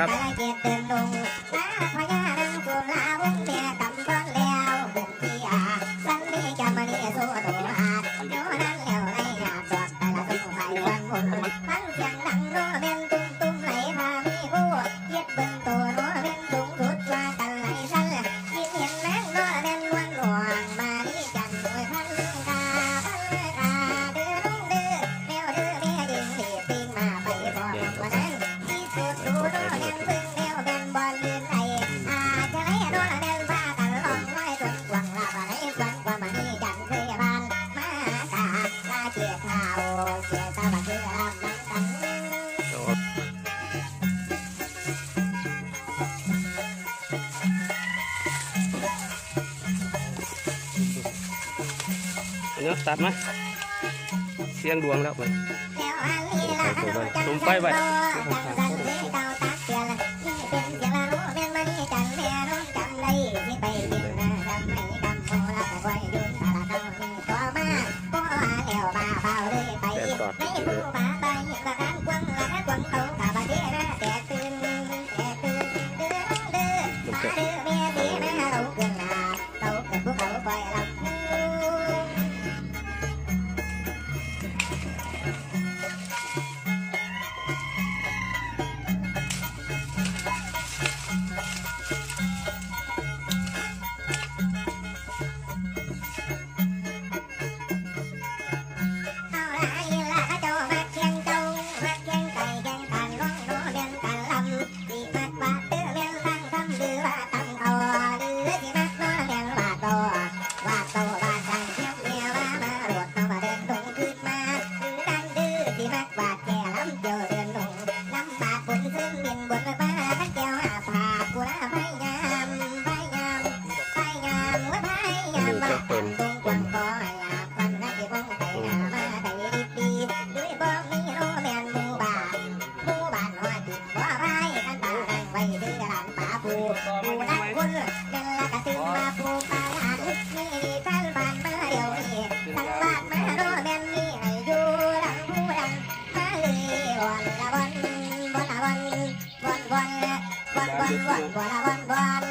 นะครับ เนาะตัดมาเสียงดวงแล้วไปตุ้มไปไปแปดตอด พูดต่อมาทำไมคนละกระตึงมาปูปลานาดนี่ทั้งบ้านมาเดี๋ยวนี้ทั้งบ้านมาโนแมนนี่ให้อยู่หลังผู้ดังมาเลยวันละวันวันละวันวันวันวันวันวันวันละวันวัน